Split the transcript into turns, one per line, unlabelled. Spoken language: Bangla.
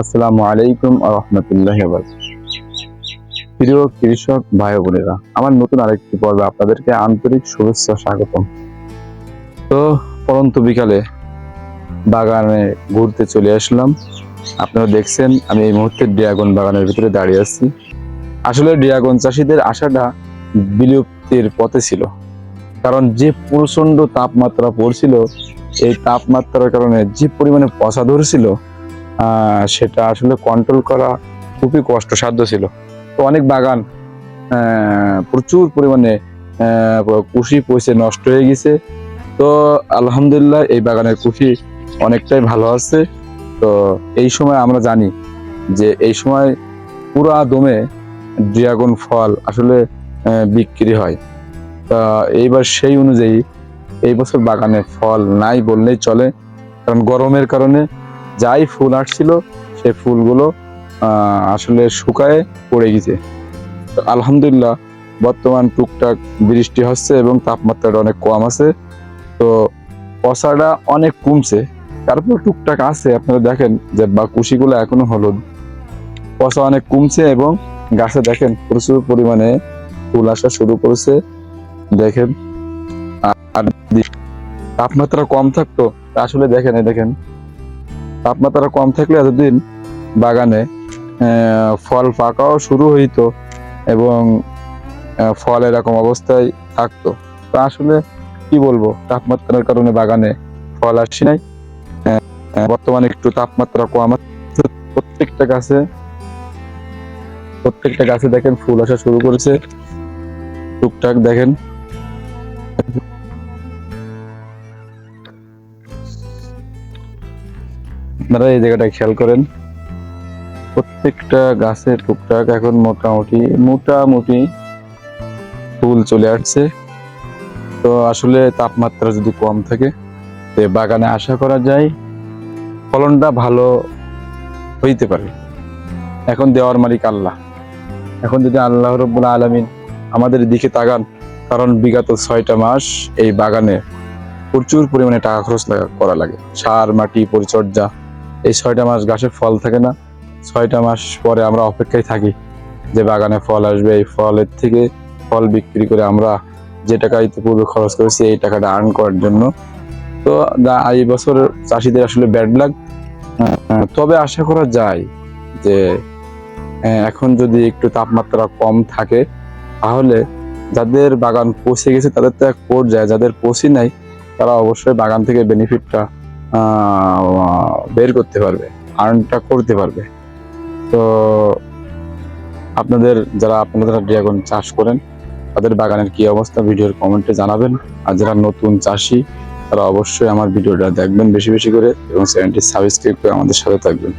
আসসালামু আলাইকুম রহমতুল্লাহ প্রিয় কৃষক ভাই বোনেরা, আমার নতুন আরেকটি পর্বে আপনাদেরকে আন্তরিক শুভেচ্ছা স্বাগতম। তো পরন্ত বিকালে বাগানে ঘুরতে চলে আসলাম। আপনারা দেখছেন, আমি এই মুহূর্তে ড্রাগন বাগানের ভিতরে দাঁড়িয়ে আছি। আসলে ড্রাগন চাষিদের আশাটা বিলুপ্তির পথে ছিল। কারণ যে প্রচণ্ড তাপমাত্রা পড়ছিল, এই তাপমাত্রার কারণে যে পরিমাণে পচা ধরছিল সেটা আসলে কন্ট্রোল করা খুবই কষ্টসাধ্য ছিল। তো অনেক বাগান প্রচুর পরিমাণে কুশি পয়সে নষ্ট হয়ে গেছে। তো আলহামদুলিল্লাহ এই বাগানের কুশি অনেকটাই ভালো আছে। তো এই সময় আমরা জানি যে এই সময় পুরা দমে ড্রাগন ফল আসলে বিক্রি হয়। তা এইবার সেই অনুযায়ী এই বছর বাগানে ফল নাই বললেই চলে, কারণ গরমের কারণে যাই ফুল আসছিল, সে ফুলগুলো আসলে শুকায় পড়ে গেছে। আলহামদুলিল্লাহ, বর্তমান টুকটাক বৃষ্টি হচ্ছে এবং তাপমাত্রাটা অনেক কম আছে। তো পচাটা অনেক কমছে। তারপর টুকটাক আছে, আপনারা দেখেন যে বা কুশিগুলো এখনও হলুদ। পচা অনেক কমছে এবং গাছে দেখেন প্রচুর পরিমাণে ফুল আসা শুরু করেছে। দেখেন, আর তাপমাত্রা কম থাকতো। আসলে দেখেন দেখেন তাপমাত্রা কম থাকলে এতদিন বাগানে ফল পাকাও শুরু হইতো এবং ফল এরকম অবস্থায় থাকতো। তো আসলে কি বলব? তাপমাত্রার কারণে বাগানে ফল আসি নাই। বর্তমানে একটু তাপমাত্রা কম প্রত্যেকটা গাছে প্রত্যেকটা গাছে দেখেন ফুল আসা শুরু করেছে। টুকটাক দেখেন। আপনারা এই জায়গাটা খেয়াল করেন। প্রত্যেকটা গাছের টুকটাক এখন মোটামুটি মোটামুটি ফুল চলে আসছে। তো আসলে তাপমাত্রা যদি কম থাকে, তো বাগানে আশা করা যায় ফলনটা ভালো হইতে পারে। এখন দেওয়ার মালিক আল্লাহ। এখন যদি আল্লাহ রব্বুল আলমিন আমাদের দিকে তাকান, কারণ বিগত ছয়টা মাস এই বাগানে প্রচুর পরিমাণে টাকা খরচ করা লাগে। সার, মাটি, পরিচর্যা এই ছয়টা মাস গাছে ফল থাকে না। ছয়টা মাস পরে আমরা অপেক্ষায় থাকি যে বাগানে ফল আসবে। এই ফলের থেকে ফল বিক্রি করে আমরা যে টাকা ইতিপূর্বে খরচ করেছি, এই টাকাটা আর্ন করার জন্য। তো এই বছর চাষিদের আসলে ব্যাড লাগ তবে আশা করা যায় যে এখন যদি একটু তাপমাত্রা কম থাকে, তাহলে যাদের বাগান পচে গেছে, তাদের তো এক পর্যায়ে যাদের পচি নাই, তারা অবশ্যই বাগান থেকে বেনিফিটটা বের করতে পারবে আর্নটা করতে পারবে। তো আপনাদের যারা আপনারা ড্রাগন চাষ করেন, তাদের বাগানের কি অবস্থা ভিডিওর কমেন্টে জানাবেন। আর যারা নতুন চাষি, তারা অবশ্যই আমার ভিডিওটা দেখবেন বেশি বেশি করে এবং চ্যানেলটি সাবস্ক্রাইব করে আমাদের সাথে থাকবেন।